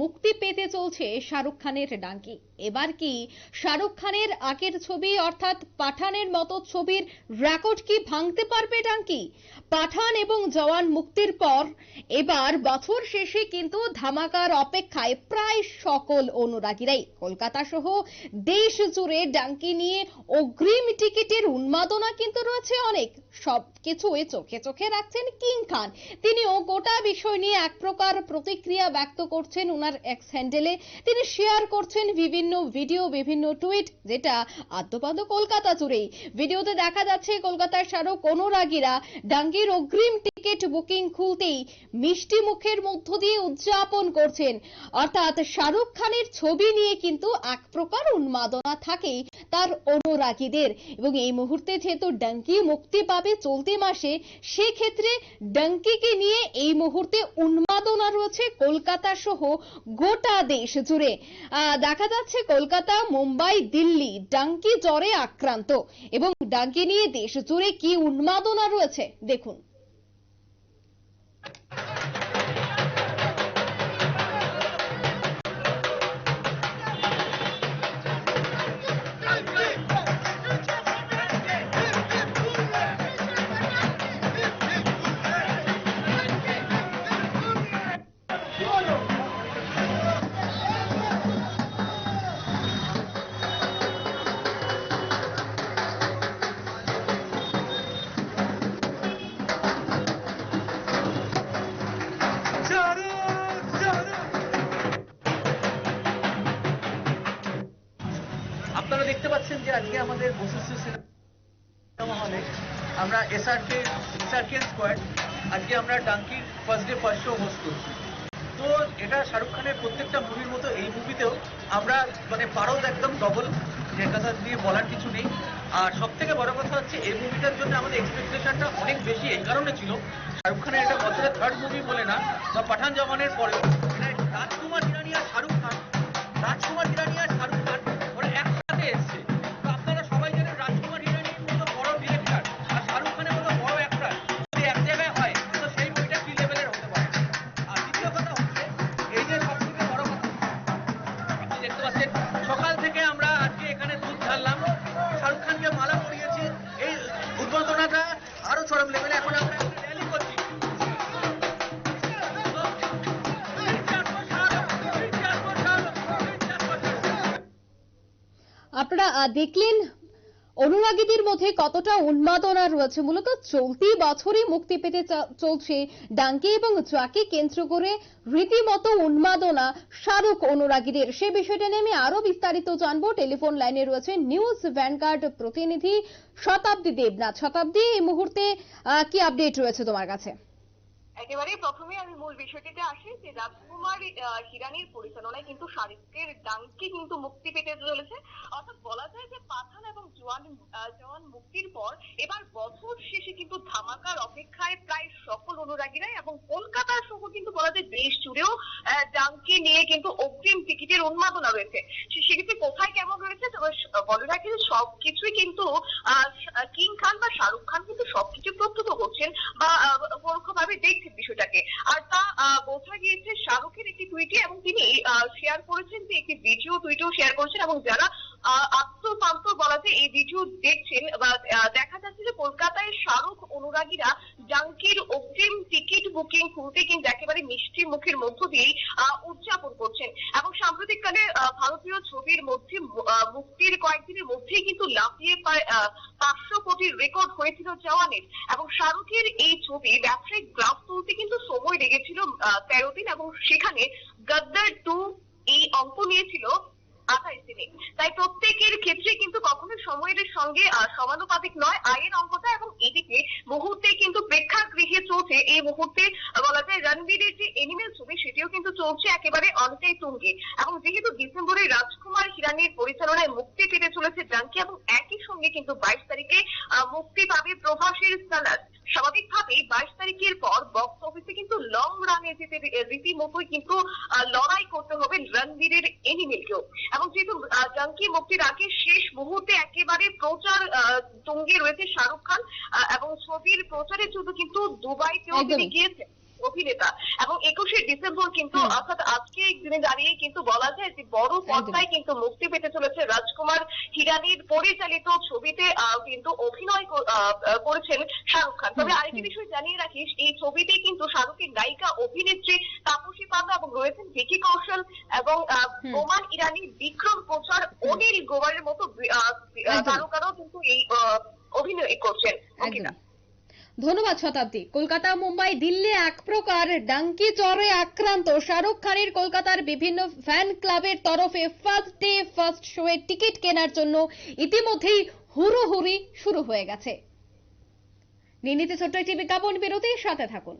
মুক্তি পেতে চলছে শাহরুখ খানের ডাঙ্কি। এবার কি শাহরুখ খানের আগের ছবি অর্থাৎ পাঠানের মতো ছবির রেকর্ড কি ভাঙতে পারবে ডাঙ্কি? পাঠান এবং জওয়ান মুক্তির পর এবার বছর শেষে কিন্তু ধামাকার অপেক্ষায় প্রায় সকল অনুরাগীরাই। কলকাতা সহ দেশ জুড়ে ডাঙ্কি নিয়ে অগ্রিম টিকিটের উন্মাদনা কিন্তু রয়েছে অনেক। সবকিছুই চোখে চোখে রাখছেন কিং খান। তিনিও গোটা বিষয় নিয়ে এক প্রকার প্রতিক্রিয়া ব্যক্ত করছেন ওনার এক্স হ্যান্ডেলে তিনি শেয়ার করছেন বিভিন্ন ভিডিও বিভিন্ন টুইট যেটা আদ্যপাদ্য কলকাতা জুড়েই। ভিডিওতে দেখা যাচ্ছে কলকাতার শাহরুখ, অনুরাগীরা ডাঙ্গির অগ্রিম টিকিট বুকিং খুলতেই মিষ্টি মুখের মধ্য দিয়ে উদযাপন করছেন। অর্থাৎ শাহরুখ খানের ছবি নিয়ে কিন্তু এক প্রকার উন্মাদনা থাকেই তার অনুরাগীদের। এবং এই মুহূর্তে যেহেতু ডাঙ্গি মুক্তি পাবে চলতি মাসে সেক্ষেত্রে ডাঙ্কিকে নিয়ে এই মুহূর্তে উন্মাদনা রয়েছে কলকাতা সহ গোটা দেশ জুড়ে। দেখা যাচ্ছে কলকাতা, মুম্বাই, দিল্লি ডাঙ্কি জ্বরে আক্রান্ত। এবং ডাঙ্কি নিয়ে দেশ জুড়ে কি উন্মাদনা রয়েছে, দেখুন। আপনারা দেখতে পাচ্ছেন যে আজকে আমাদের বশিষ্ঠ সিনেমা হলে আমরা এসআরকে এসআরকে স্কোয়াড আজকে আমরা ডাঙ্কির first day first show host করছি। তো এটা শাহরুখ খানের প্রত্যেকটা মুভির মতো এই মুভিতেও আমরা মানে পারদ একদম ডবল যে কথা দিয়ে বলার কিছু নেই। আর সব থেকে বড় কথা হচ্ছে এই মুভিটার জন্য আমাদের এক্সপেকটেশনটা অনেক বেশি, এই কারণে ছিল। শাহরুখ খানের এটা বছরের থার্ড মুভি বলে না, বা পাঠান জমানের পরে আপনারা দেখলেন অনুরাগীদের মধ্যে কতটা উন্মাদনা রয়েছে। মূলত চলতি বছরই মুক্তি পেতে চলছে ডাঙ্কি এবং জাকে কেন্দ্র করে রীতিমতো উন্মাদনা শাহরুখ অনুরাগীদের। সে বিষয়টা নিয়ে আমি আরও বিস্তারিত জানব। টেলিফোন লাইনে রয়েছে নিউজ ভ্যানগার্ড প্রতিনিধি শতাব্দী দেবনাথ। শতাব্দী, এই মুহূর্তে কি আপডেট রয়েছে তোমার কাছে? একেবারে প্রথমে আমি মূল বিষয়টিতে আসি যে রাজকুমার হিরানির পরিচালনায় কিন্তু শাহরুখের ডাঙ্কি কিন্তু মুক্তি পেতে চলেছে। অর্থাৎ বলা যায় যে পাঠান এবং জওয়ান আহ, জওয়ান মুক্তির পর এবার বছর শেষে কিন্তু ধামাকার অপেক্ষায় প্রায় সকল অনুরাগীরাই এবং কলকাতা সহ কিন্তু বলা যায় দেশ জুড়েও ডাঙ্কি নিয়ে কিন্তু অগ্রিম টিকিটের উন্মাদনা রয়েছে সে- সেক্ষেত্রে কোথায় কেমন রয়েছে তবে স- বলে রাখি যে সবকিছুই কিন্তু কিং খান বা শাহরুখ খান কিন্তু সবকিছু প্রত্যক্ষ করছেন বা পরোক্ষভাবে দেখছেন বিষয়টাকে। আর তা বোঝা গিয়েছে শাহরুখের একটি টুইটে এবং তিনি শেয়ার করেছেন যে একটি ভিডিও টুইটেও শেয়ার করেছেন এবং যারা আত্মপান্ত বলা যায় এই ভিডিও দেখছেন বা দেখা যাচ্ছে যে কলকাতায় শাহরুখ অনুরাগীরা জাঙ্কির অগ্রিম টিকিট বুকিং খুলতে কিন্তু একেবারে মিষ্টি মুখের মধ্য দিয়েই উদযাপন করছেন। এবং সাম্প্রতিককালে ভারতীয় ছবির মধ্যে মুক্তির কয়েকদিনের মধ্যেই কিন্তু লাফিয়ে প্রায় পাঁচশো কোটির রেকর্ড হয়েছিল জওয়ানের। এবং শাহরুখের এই ছবি ব্যবসায়িক গ্রাফ তুলতে কিন্তু সময় লেগেছিল তেরো দিন। এবং সেখানে গদ্দার টু এই অঙ্ক নিয়েছিল আঠাইশ দিনে তাই প্রত্যেকের ক্ষেত্রে কিন্তু কখনো সময়ের সঙ্গে সমানুপাতিক নয়। আয়ের অঙ্কটা এবং এদিকে মুহূর্তে কিন্তু প্রেক্ষাগৃহে চলছে। এই মুহূর্তে বলা যায় রণবীরের যে এনিমেল ছবি, সেটিও কিন্তু চলছে একেবারে অনেকটাই তুঙ্গে। এবং যেহেতু ডিসেম্বরে রাজকুমার হিরানির পরিচালনায় মুক্তি পেতে চলেছে জাঙ্কি এবং একই সঙ্গে কিন্তু বাইশ তারিখে মুক্তি পাবে প্রভাসের সালাদ স্বাভাবিকভাবেই বাইশ তারিখের পর বক্স অফিসে কিন্তু লং রানে যেতে রীতিমতোই কিন্তু লড়াই করতে হবে রণবীরের এনিমেলকেও এবং যেহেতু জঙ্কি মুক্তির আগে শেষ মুহূর্তে একেবারে প্রচার আহ, তুঙ্গে রয়েছে শাহরুখ খান এবং ছবির প্রচারের জন্য কিন্তু দুবাইতেও তিনি। গিয়েছেন অভিনেতা। এবং একুশে ডিসেম্বর কিন্তু অর্থাৎ আজকে দিনে দাঁড়িয়ে কিন্তু বলা যায় যে বড় পর্দায় কিন্তু মুক্তি পেতে চলেছে রাজকুমার হিরানির পরিচালিত ছবিতে কিন্তু অভিনয় করেছেন শাহরুখ খান। তবে আরেকটি বিষয় জানিয়ে রাখিস এই ছবিতে কিন্তু শাহরুখের নায়িকা অভিনেত্রী তাপসী পান্ডা এবং রয়েছেন ভিকি কৌশল এবং আহ, বোমান ইরানি বিক্রম প্রচার অনিল গোয়ারের মতো। তারকারাও কিন্তু এই অভিনয় করছেন। ধন্যবাদ শতাব্দী। কলকাতা, মুম্বাই, দিল্লি এক প্রকার ডাঙ্কি জ্বরে আক্রান্ত। শাহরুখ খানের কলকাতার বিভিন্ন ফ্যান ক্লাবের তরফে ফার্স্ট ডে ফার্স্ট শো এর টিকিট কেনার জন্য ইতিমধ্যেই হুড়োহুড়ি শুরু হয়ে গেছে। নিয়ে নিতে ছোট্ট একটি বিজ্ঞাপন বিরতির সাথে থাকুন।